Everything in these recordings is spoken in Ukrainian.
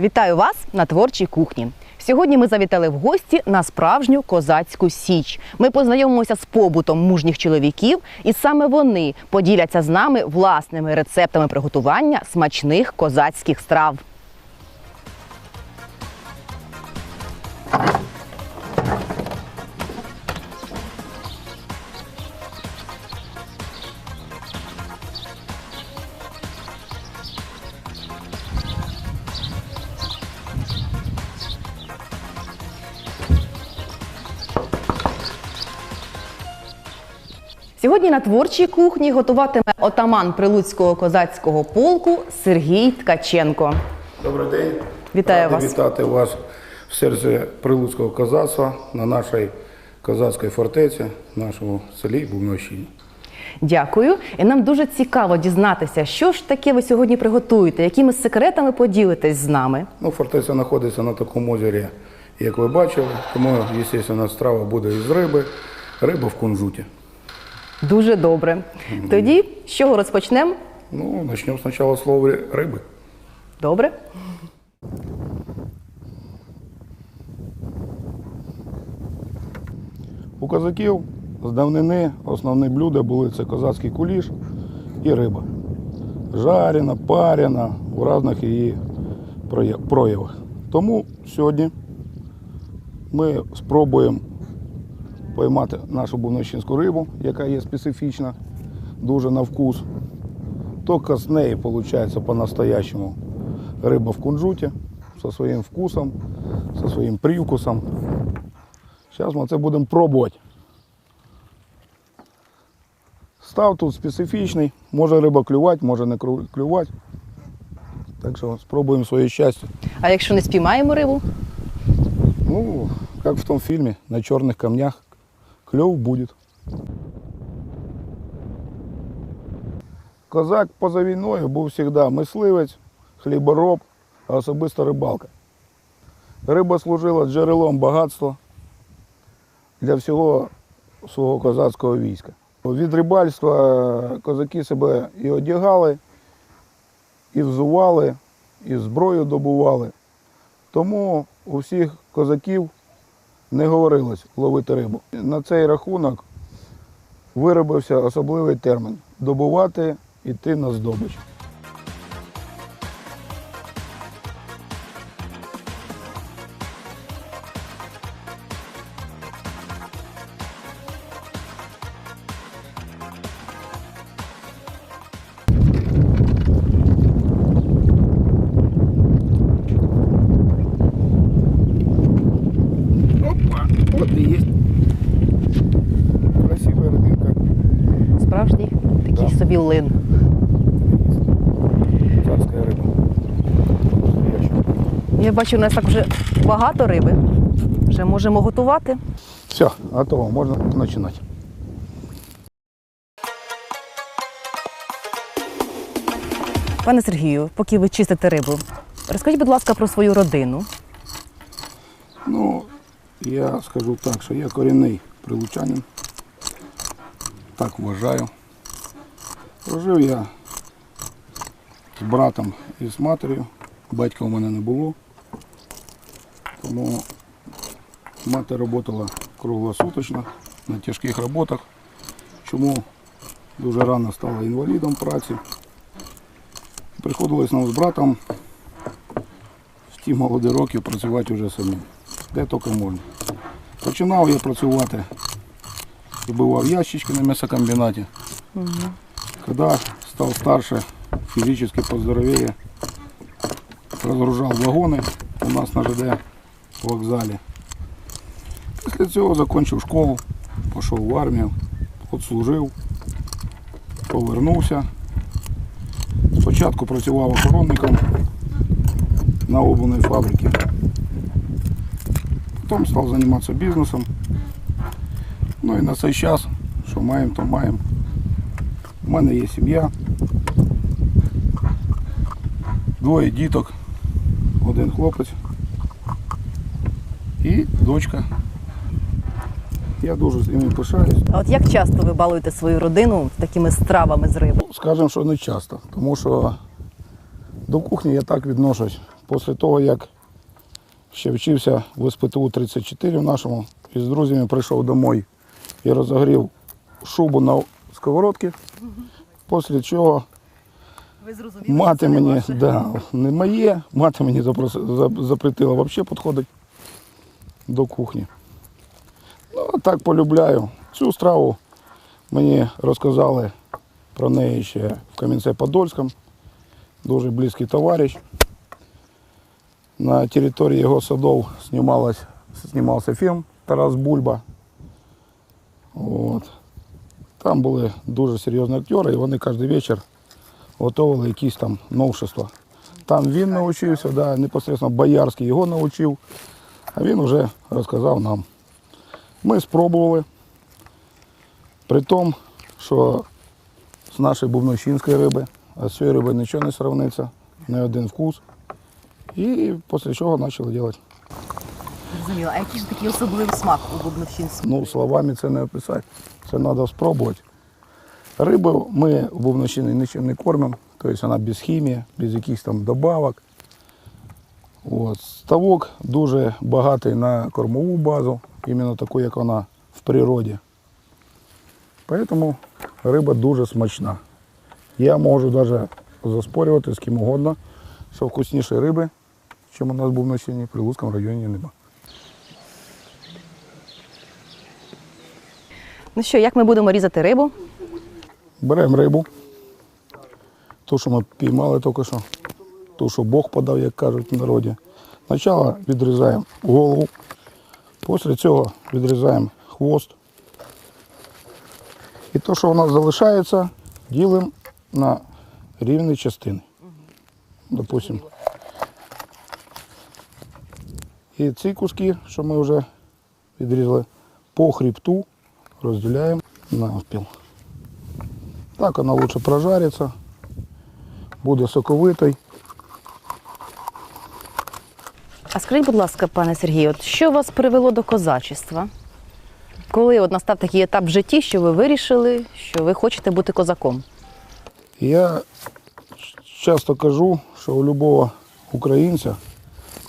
Вітаю вас на творчій кухні. Сьогодні ми завітали в гості на справжню козацьку січ. Ми познайомимося з побутом мужніх чоловіків, і саме вони поділяться з нами власними рецептами приготування смачних козацьких страв. Сьогодні на творчій кухні готуватиме отаман Прилуцького козацького полку Сергій Ткаченко. Добрий день. Вітаю Радий вас. вітати вас в серці Прилуцького козацтва на нашій козацькій фортеці, в нашому селі Бувнощині. Дякую. І нам дуже цікаво дізнатися, що ж таке ви сьогодні приготуєте, якими секретами поділитесь з нами. Ну, фортеця знаходиться на такому озері, як ви бачили, тому, звісно, страва буде із риби, риба в кунжуті. Дуже добре. Тоді з чого розпочнемо? Ну, почнемо спочатку з ловлі риби. Добре. У козаків з давнини основні блюда були це козацький куліш і риба. Жарена, парена у різних її проявах. Тому сьогодні ми спробуємо поймати нашу бувнощинську рибу, яка є специфічна, дуже на вкус. Тільки з неї виходить по-настоящему риба в кунжуті зі своїм вкусом, зі своїм привкусом. Зараз ми це будемо пробувати. Став тут специфічний, може риба клювати, може не клювати. Так що спробуємо своє щастя. А якщо не спіймаємо рибу? Ну, как в том фильме, на черных камнях клев будет. Козак поза війною був завжди мисливець, хлібороб, а особисто рибалка. Риба служила джерелом багатства для всього свого козацького війська. Від рибальства козаки себе і одягали, і взували, і зброю добували. Тому у всіх козаків не говорилось ловити рибу. На цей рахунок виробився особливий термін добувати іти на здобич. Вот и есть. Красивая рыбинка. Справжній такий Да. собі лин. Царская рыба. Я бачу, у нас так вже багато риби. Вже можемо готувати. Все, готово, можно начинать. Пане Сергію, поки ви чистите рибу, розкажіть, будь ласка, про свою родину. Ну, я скажу так, що я корінний прилучанин. Так вважаю. Прожив я з братом і з матір'ю. Батька у мене не було. Тому мати працювала круглосуточно на тяжких роботах. Чому дуже рано стала інвалідом праці. Приходилось нам з братом в ті молоді роки працювати вже самим де тільки можна. Починав я працювати, вибивав ящички на м'ясокомбінаті. Коли став старше, фізично поздоровее, розгружав вагони у нас на ЖД вокзалі. Після цього закінчив школу, пішов в армію, отслужив, повернувся. Спочатку працював охоронником на обувній фабриці. Потім став займатися бізнесом. Ну і на цей час, що маємо, то маємо. У мене є сім'я. Двоє діток, один хлопець і дочка. Я дуже з ними пишаюсь. А от як часто ви балуєте свою родину такими стравами з риби? Скажемо, що не часто, тому що До кухні я так відношусь. Після того, як ще вчився в СПТУ 34 в нашому, і з друзями прийшов домой і розогрів шубу на сковородці. Після чого Ви зрозуміли, мати мені, да, не моє, мати мені запрос- за- запретила взагалі підходити до кухні. Ну, а так полюбляю. Цю страву мені розказали про неї ще в Кам'янце-Подольському. Дуже близький товариш. На території його садов знімалась, знімався фільм Тарас Бульба. От. Там були дуже серйозні актери, і вони кожен вечір готували якісь там новшества. Там він навчився, да, непосередньо Боярський його навчив, а він вже розказав нам. Ми спробували, при тому, що з нашої бубновщинської риби, а з цієї риби нічого не сравниться, не один вкус. І після чого почали робити. Зрозуміло. А який ж такий особливий смак у бубновщинців? Ну, словами це не описати. Це треба спробувати. Рибу ми в Бубновщині нічим не кормимо, тобто вона без хімії, без якихось там добавок. От. Ставок дуже багатий на кормову базу, іменно таку, як вона в природі. Тому риба дуже смачна. Я можу навіть заспорювати з ким угодно, що вкуснішої риби, чим у нас був в Бубновщині, в Прилуцькому районі нема. Ну що, як ми будемо різати рибу? Беремо рибу, ту, що ми піймали тільки що, ту, що Бог подав, як кажуть в народі. Спочатку відрізаємо голову, після цього відрізаємо хвост. І те, що у нас залишається, ділимо на рівні частини. Допустим. І ці куски, що ми вже відрізали, по хребту розділяємо навпіл. Так вона лучше прожариться, буде соковитий. А скажіть, будь ласка, пане Сергію, от що вас привело до козачества? Коли от настав такий етап в житті, що ви вирішили, що ви хочете бути козаком? Я часто кажу, що у любого українця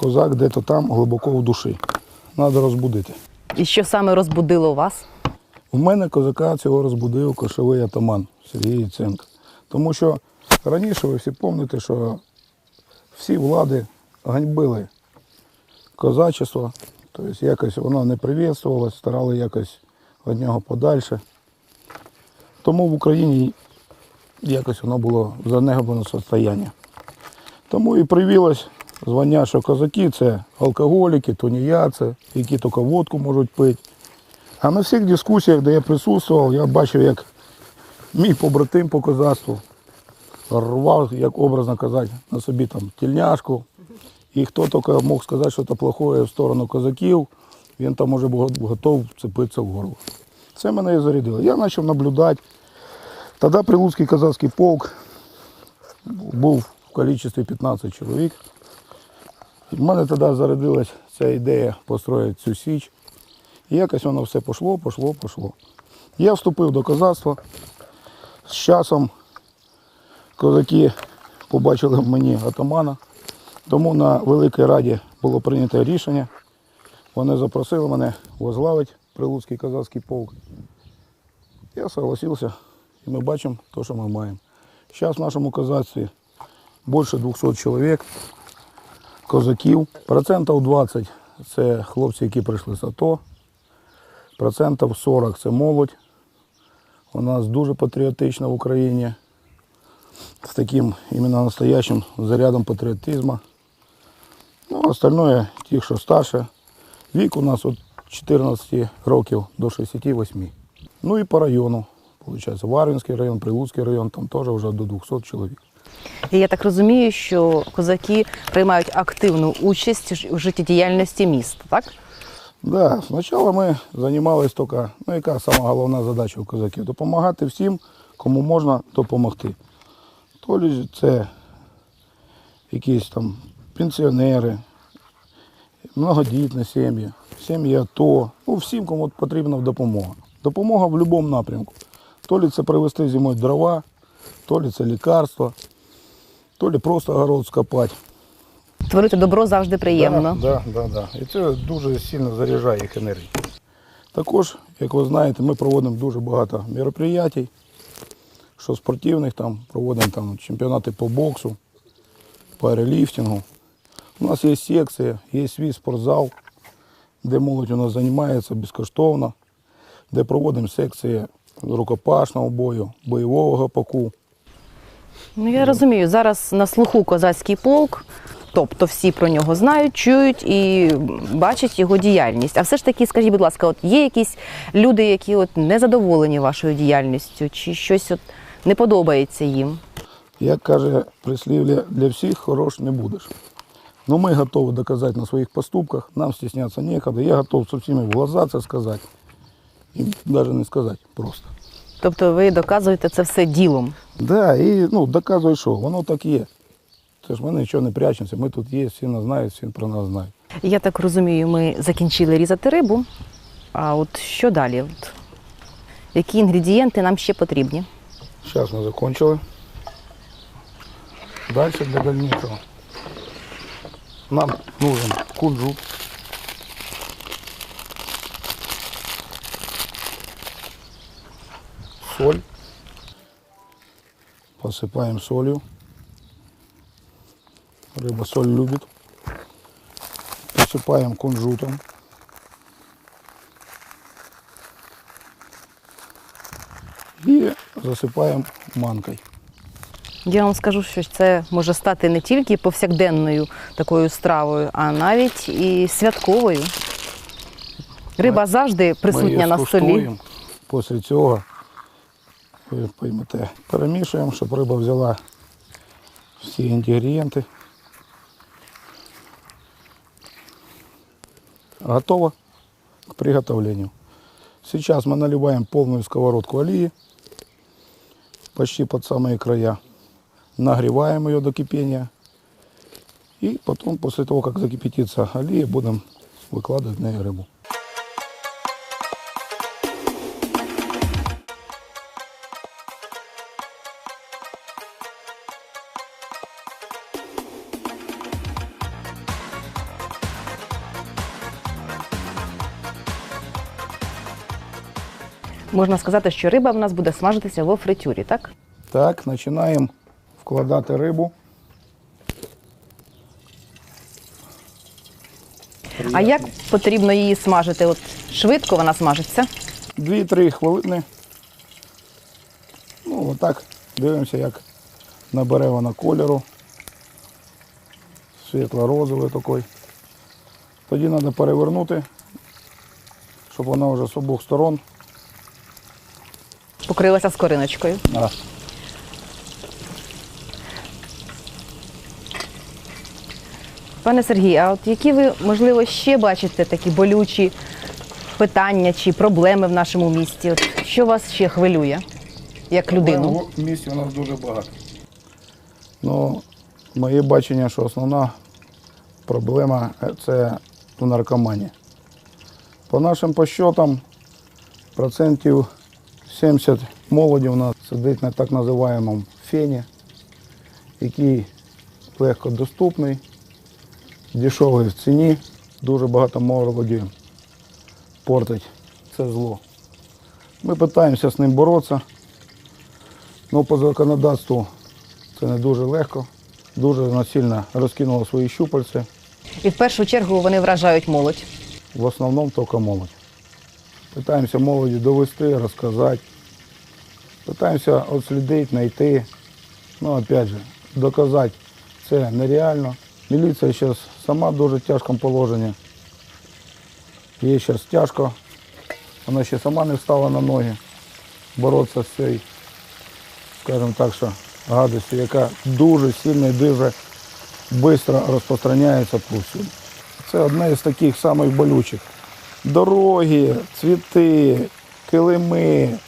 козак де-то там глибоко в душі. Треба розбудити. І що саме розбудило вас? У мене козака цього розбудив кошовий атаман Сергій Яценко. Тому що раніше ви всі пам'ятаєте, що всі влади ганьбили козачество, тобто якось воно не привітствувалося, старали якось від нього подальше. Тому в Україні якось воно було в занегобленому состоянні. Тому і привілось звання, що козаки це алкоголіки, тунеядці, які тільки водку можуть пити. А на всіх дискусіях, де я присутствував, я бачив, як мій побратим по козацтву рвав, як образно казати, на собі там тільняшку. І хто тільки мог сказати щось плохое в сторону козаків, він там уже був готов вцепитися в горло. Це мене і зарядило. Я почав наблюдати. Тоді Прилуцький козацький полк був в кількості 15 чоловік. В мене тоді зарядилась ця ідея построїти цю січ. І якось воно все пішло, пішло, пішло. Я вступив до козацтва. З часом козаки побачили в мені атамана. Тому на Великій Раді було прийнято рішення. Вони запросили мене возглавити Прилуцький козацький полк. Я согласився, і ми бачимо те, що ми маємо. Зараз в нашому козацтві більше 200 чоловік, козаків. Процентів 20 це хлопці, які прийшли з АТО. Процентів 40 це молодь. У нас дуже патріотична в Україні. З таким іменно настоящим зарядом патріотизму. Ну, остальное, ті, що старше. Вік у нас від 14 років до 68. Ну і по району. Получається, Варвінський район, Прилуцький район, там теж вже до 200 чоловік. І я так розумію, що козаки приймають активну участь в життєдіяльності міста, так? Да, спочатку ми займалися тільки, ну яка сама головна задача у козаків? Допомагати всім, кому можна допомогти. То лі це якісь там пенсіонери, многодітні сім'ї, сім'ї АТО, ну всім, кому потрібна допомога. Допомога в будь-якому напрямку. То лі це привезти зимою дрова, то лі це лікарства. То ли просто огород скопати. Творити добро завжди приємно. Да, да, да, да. І це дуже сильно заряджає їх енергію. Також, як ви знаєте, ми проводимо дуже багато мероприятий, що спортивних, там, проводимо там, чемпіонати по боксу, по аероліфтингу. У нас є секція, є свій спортзал, де молодь у нас займається безкоштовно, де проводимо секції рукопашного бою, бойового гапаку. Ну я розумію, зараз на слуху козацький полк, тобто всі про нього знають, чують і бачать його діяльність. А все ж таки, скажіть, будь ласка, от є якісь люди, які от не задоволені вашою діяльністю, чи щось от не подобається їм? Як каже прислів'я, для всіх хорош не будеш. Но ми готові доказати на своїх поступках, нам стесняться некогда. Я готов со всіми в глаза це сказати. І навіть не сказати просто. Тобто ви доказуєте це все ділом. Да, і ну, доказує, що воно так є. Це ж ми нічого не прячемося, ми тут є, всі нас знають, всі про нас знають. Я так розумію, ми закінчили різати рибу. А от що далі? От, які інгредієнти нам ще потрібні? Зараз ми закончили. Далі для дальнішого. Нам нужен кунжут. Соль. Посыпаем солью. Рыба соль любит. Посыпаем кунжутом. И засыпаем манкой. Я вам скажу, що це може стати не тільки повсякденною такою стравою, а навіть і святковою. Риба завжди Ми присутня її на столі. скуштуємо. Після цього ви поймете, перемішуємо, щоб риба взяла всі інгредієнти. Готово к приготовлению. Сейчас мы наливаем полную сковородку олии, почти под самые края. Нагреваем ее до кипения. И потом, после того, как закипятится олия, будем выкладывать на нее рыбу. Можна сказати, що риба в нас буде смажитися во фритюрі, так? Так, починаємо вкладати рибу. А як потрібно її смажити? От швидко вона смажиться. 2-3 хвилини. Ну, отак дивимося, як набере вона кольору. Світло-розовий такий. Тоді треба перевернути, щоб вона вже з обох сторон. Покрилася скориночкою. А, Пане Сергій, а от які ви, можливо, ще бачите такі болючі питання чи проблеми в нашому місті? От що вас ще хвилює як людину? В місті у нас дуже багато. Ну, моє бачення, що основна проблема це у наркомані. По нашим посчетам, процентів 70 молоді у нас сидить на так називаємому фені, який легко доступний, дешевий в ціні. Дуже багато молоді портить це зло. Ми намагаємося з ним боротися. Ну, по законодавству це не дуже легко. Дуже насильно розкинуло свої щупальці. І в першу чергу вони вражають молодь. В основному тільки молодь. Питаємося молоді довести, розказати. Питаємося отслідити, знайти. Ну, опять же, доказати це нереально. Міліція зараз сама в дуже тяжкому положенні. Їй зараз тяжко. Вона ще сама не встала на ноги. Боротися з цією, скажімо так, що гадостю, яка дуже сильно і дуже швидко розпространяється повсюди. Це одне із таких самих болючих. Дороги, цвіти, килими,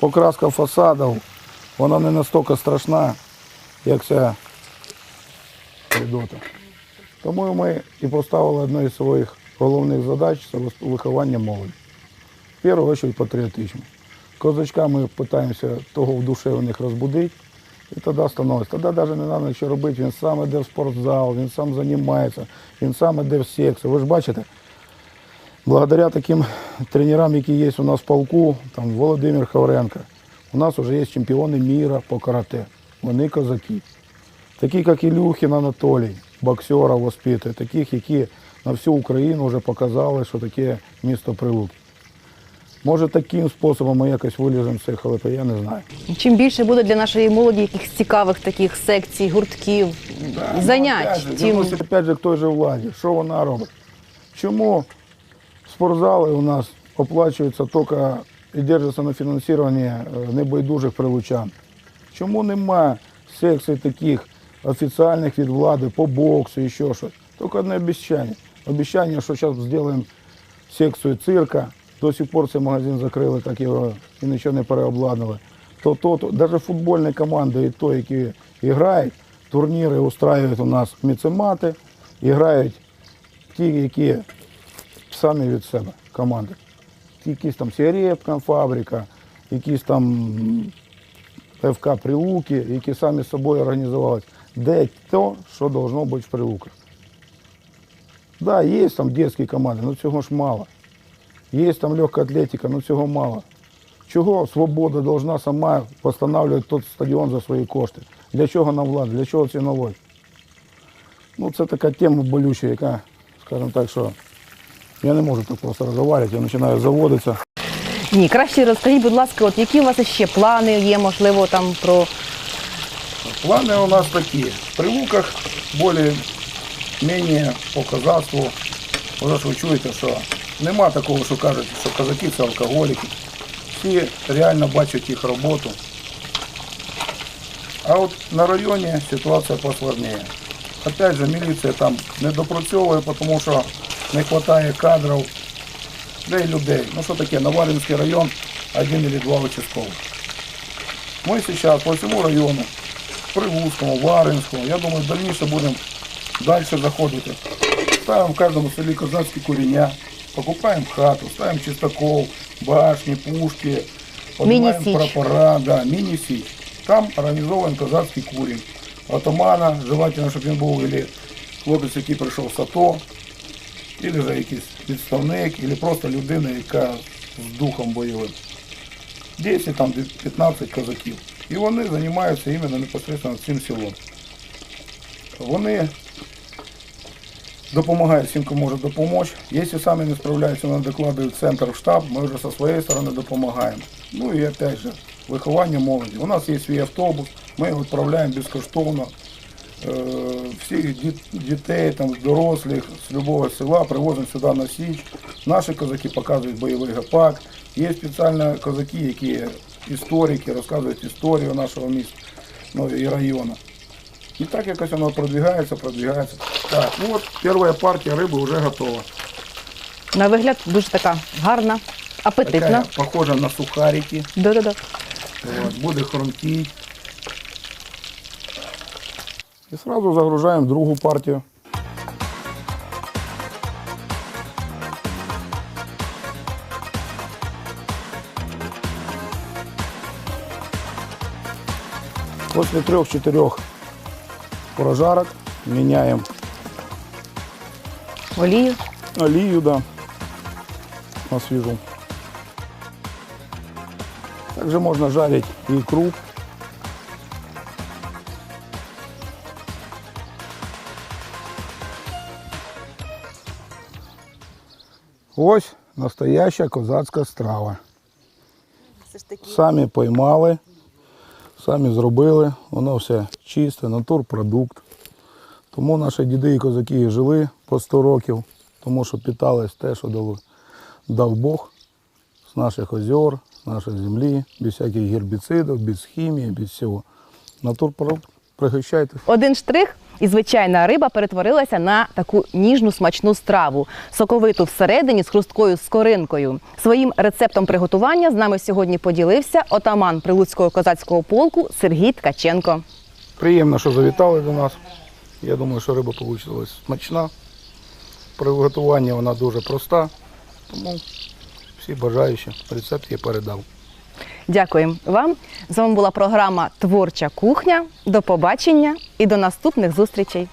покраска фасадів, вона не настільки страшна, як ця Федота. Тому ми і поставили одну із своїх головних задач це виховання молоді. В першу чергу патріотично. Козачка ми намагаємося того в душі у них розбудити, І тоді становиться. Тоді навіть не треба нічого робити, він сам іде в спортзал, він сам займається, він сам іде в секцію. Ви ж бачите, благодаря таким тренерам, які є у нас в полку, там Володимир Хавренко, у нас вже є чемпіони міра по карате. Вони козаки. Такі, як Ілюхін Анатолій, боксера воспитує, таких, які на всю Україну вже показали, що таке місто Прилуки. Може, таким способом ми якось виліземо з цих ХЛП, я не знаю. Чим більше буде для нашої молоді якихось цікавих таких секцій, гуртків, занять, Опять же, тим опять же к той же владі. Що вона робить? Чому спортзали у нас оплачуються тільки і держаться на фінансуванні е, небайдужих прилучан? Чому нема секцій таких офіційних від влади по боксу і ще щось? Тільки одне обіцяння. Обіцяння, що зараз зробимо секцію цирка. До сих пор цей магазин закрили, так його і нічого не переобладнали. То, то, то, навіть футбольні команди, і то, які грають, турніри устраюють у нас міцемати, грають ті, які самі від себе команди. Якісь там Сіарєпка, фабрика, якісь там ФК Прилуки, які самі з собою організувалися. Де то, що должно бути в Прилуках. Да, є там дитячі команди, але цього ж мало. Є там легка атлетика, але цього мало. Чого свобода должна сама встановлювати той стадіон за свої кошти? Для чого нам влада? Для чого ці налоги? Ну, це така тема болюча, яка, скажімо так, що я не можу так просто розговорювати, я починаю заводитися. ні. Краще розкажіть, будь ласка, от які у вас ще плани є, можливо, там про Плани у нас такі. В Прилуках більш-менш по козацтву. Ви ж ви чуєте, що нема такого, що кажуть, що козаки це алкоголіки. Всі реально бачать їх роботу. А от на районі ситуація поскладніє. Опять же, міліція там не допрацьовує, тому що не вистачає кадрів, де й людей. Ну що таке, Наваринський район, один или два участковых. Мы сейчас по всему району, Прилуцкому, Варинському, я думаю, дальніше будемо далі заходити. Ставимо в кожному селі козацькі куріння, покупаємо хату, ставимо чистокол, башні, пушки, поднимаем прапора, да, міні-січ. Там організовуємо козацький курінь. Отамана, желательно, щоб він був или хлопець, який прийшов з АТО, або же якийсь підставник, або просто людина, яка з духом бойовим. 10, там 15 козаків. І вони займаються іменно непосередньо цим селом. Вони допомагають всім, кому може допомогти. Якщо самі не справляються, вони докладують в центр в штаб, ми вже зі своєї сторони допомагаємо. Ну і опять же, виховання молоді. У нас є свій автобус, ми його відправляємо безкоштовно. Е, Всіх дітей, там, дорослих з любого села привозимо сюди на Січ. Наші козаки показують бойовий гапак. Є спеціальні козаки, які історики, розказують історію нашого міста ну, і району. І так якось воно продвигається, продвигається. Так, ну от перша партія риби вже готова. на вигляд дуже така гарна, апетитна. Така похожа на сухарики. Да-да-да. Буде хрумтіть. І одразу загружаємо другу партію. После трех-четырех прожарок меняем Олію. олію, да, на свежу. Также можно жарить икру. Ось настояща козацька страва. Самі поймали, самі зробили, воно все чисте, натурпродукт. Тому наші діди і козаки жили по 100 років, тому що питались те, що дав, дав Бог з наших озер, з нашої землі, без всяких гербіцидів, без хімії, без всього. Натурпродукт, пригощайтесь. Один штрих, і звичайна риба перетворилася на таку ніжну смачну страву, соковиту всередині з хрусткою скоринкою. Своїм рецептом приготування з нами сьогодні поділився отаман Прилуцького козацького полку Сергій Ткаченко. Приємно, що завітали до нас. Я думаю, що риба вийшла смачна. Приготування вона дуже проста, тому всі бажаючі рецепт я передав. Дякуємо вам. З вами була програма Творча кухня. До побачення і до наступних зустрічей.